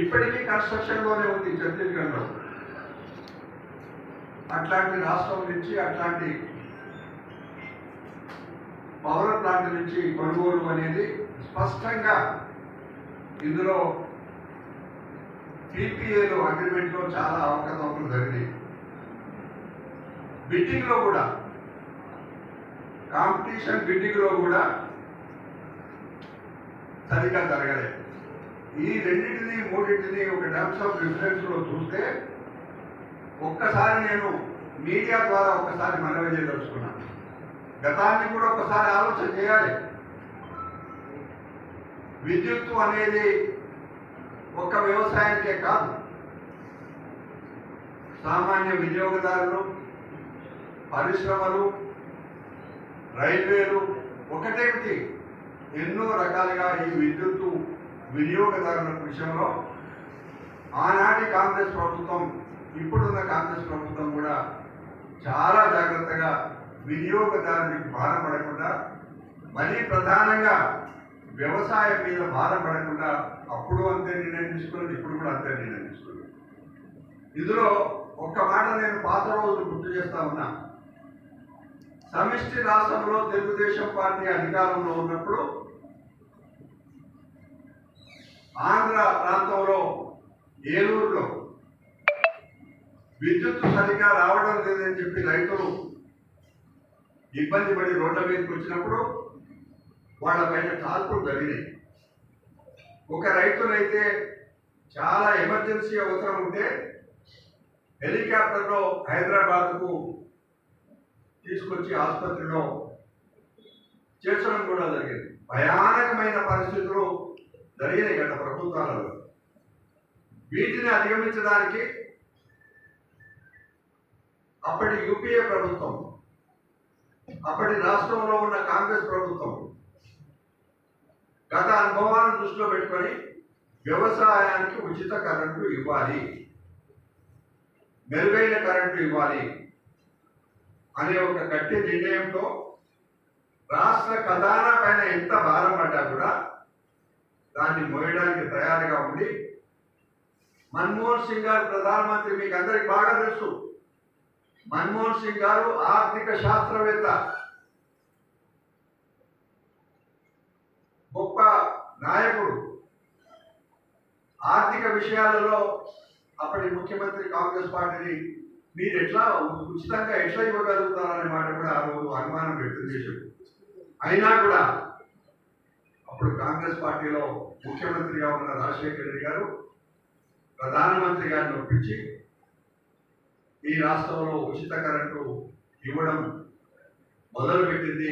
ఇప్పటికీ కన్స్ట్రక్షన్లోనే ఉంది ఛత్తీస్గఢ్లో అట్లాంటి రాష్ట్రం నుంచి అట్లాంటి పవర్ ప్లాంట్ నుంచి కొనుగోలు అనేది స్పష్టంగా ఇందులో పీపీఏలో అగ్రిమెంట్లో చాలా అవకతవకలు జరిగినాయి. బిడ్డింగ్లో కూడా కాంపిటీషన్ బిడ్డింగ్లో కూడా సరిగ్గా జరగలేదు. ఈ రెండింటిని మూడింటిని ఒక టర్మ్స్ ఆఫ్ రిఫరెన్స్లో చూస్తే ఒక్కసారి నేను మీడియా ద్వారా ఒక్కసారి మనవి చేయదలుచుకున్నాను. గతాన్ని కూడా ఒకసారి ఆలోచన చేయాలి. విద్యుత్తు అనేది ఒక్క వ్యవసాయానికే కాదు. సామాన్య వినియోగదారులు పరిశ్రమలు రైల్వేలు ఒకటేమిటి? ఎన్నో రకాలుగా ఈ విద్యుత్తు వినియోగదారుల విషయంలో ఆనాటి కాంగ్రెస్ ప్రభుత్వం ఇప్పుడున్న కాంగ్రెస్ ప్రభుత్వం కూడా చాలా జాగ్రత్తగా వినియోగదారునికి భారం పడకుండా మరీ ప్రధానంగా వ్యవసాయం మీద భారం పడకుండా అప్పుడు అంతే నిర్ణయం తీసుకున్నది ఇప్పుడు కూడా అంతే నిర్ణయం తీసుకున్నది. ఇందులో ఒక్క మాట నేను పాత రోజులు గుర్తు చేస్తా ఉన్నా. సమిష్టి రాష్ట్రంలో తెలుగుదేశం పార్టీ అధికారంలో ఉన్నప్పుడు ఆంధ్ర ప్రాంతంలో ఏలూరులో విద్యుత్ సరిగా రావడం లేదని చెప్పి రైతులు ఇబ్బంది పడి రోడ్ల మీదకి వచ్చినప్పుడు వాళ్ళ పైన కాల్పులు జరిగినాయి ఒక రైతునైతే చాలా ఎమర్జెన్సీ అవసరం ఉంటే హెలికాప్టర్లో హైదరాబాద్కు తీసుకొచ్చి ఆసుపత్రిలో చేర్చడం కూడా జరిగింది. భయానకమైన పరిస్థితులు జరిగినాయి గత ప్రభుత్వాలలో వీటిని అధిగమించడానికి అప్పటి యూపీఏ ప్రభుత్వం అప్పటి రాష్ట్రంలో ఉన్న కాంగ్రెస్ ప్రభుత్వం గత అనుభవాలను దృష్టిలో పెట్టుకొని వ్యవసాయానికి ఉచిత కరెంటు ఇవ్వాలి మెరుగైన కరెంటు ఇవ్వాలి అనే ఒక గట్టి నిర్ణయంతో రాష్ట్ర ఖజానా పైన ఎంత భారం పడ్డా కూడా దాన్ని మోయడానికి తయారుగా ఉండి మన్మోహన్ సింగ్ గారు ప్రధానమంత్రి మీకు అందరికి బాగా తెలుసు. మన్మోహన్ సింగ్ గారు ఆర్థిక శాస్త్రవేత్త. గొప్ప నాయకుడు. ఆర్థిక విషయాలలో అప్పటి ముఖ్యమంత్రి కాంగ్రెస్ పార్టీని మీరు ఎట్లా ఉచితంగా ఎట్లా ఇవ్వగలుగుతారనే మాట కూడా ఆ రోజు అనుమానం వ్యక్తం చేశారు. అయినా కూడా అప్పుడు కాంగ్రెస్ పార్టీలో ముఖ్యమంత్రిగా ఉన్న రాజశేఖర రెడ్డి గారు ప్రధానమంత్రి గారిని ఒప్పించి ఈ రాష్ట్రంలో ఉచిత కరెంటు ఇవ్వడం మొదలుపెట్టింది